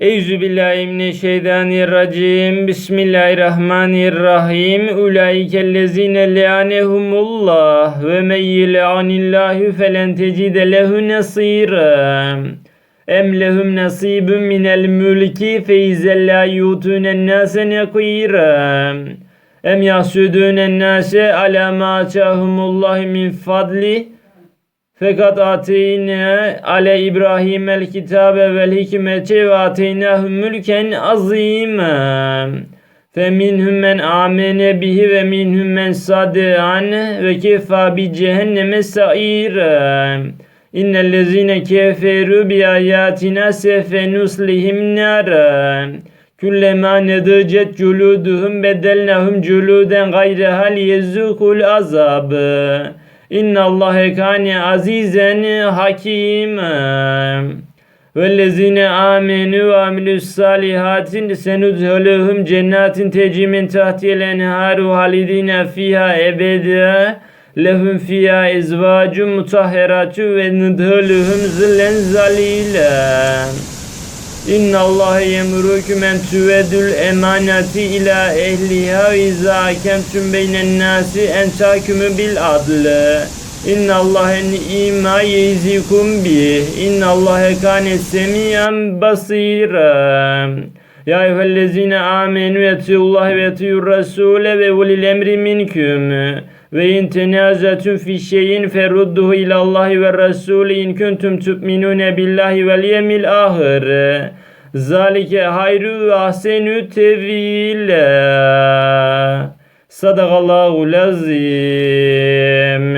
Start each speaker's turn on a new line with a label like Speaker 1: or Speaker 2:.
Speaker 1: Eyüzü billahi mineşşeytanirracim. Bismillahirrahmanirrahim. Ulaikellezine le'anehumullah ve men yel'anillahu felen tecide lehu nasira. Em lehum nasibun minel mülki feizel la yutunen nase nekira. Em yahsudûnen ala ma atahumullah min fadli. Fakat ateyne ale İbrahim el kitabe vel hikmete ve ateynahu mülken azîmen. Feminhum men amene bihi ve minhum men sade'an ve kefa bi cehenneme sa'ira. İnnellezine keferu bi ayatina sefenuslihim nara. Kullema nedecet culuduhum bedelnahum culuden gayreha liyezukul azab. İnna Allahe kâne azizen hakim. Vellezine amenu ve amilus salihatin senudhuluhum cennetin tecri min tahtiyel enharu halidine fiha ebede lehum fiha ezvacun mutahheratu ve nudhuluhum zillen zalila. İnna Allah yemurukum en tuvedül emaneti ila ehliha ve izâ hakemtum beynen nasi en tahkumu bil adlı. İnna Allah ima yezikum bi. İnna Allah kâne semiyan basira. Ya eyyühellezine amenu yetiullah ve yetiyur rasule ve ulil emri minküm. Ve in tenazatum fi şeyin ferudduhu ilallahi ve rasuli in kuntum tu'minune billahi vel yevmil ahir. Zalike hayru ve ahsenü tevila. Sadakallahu lazim.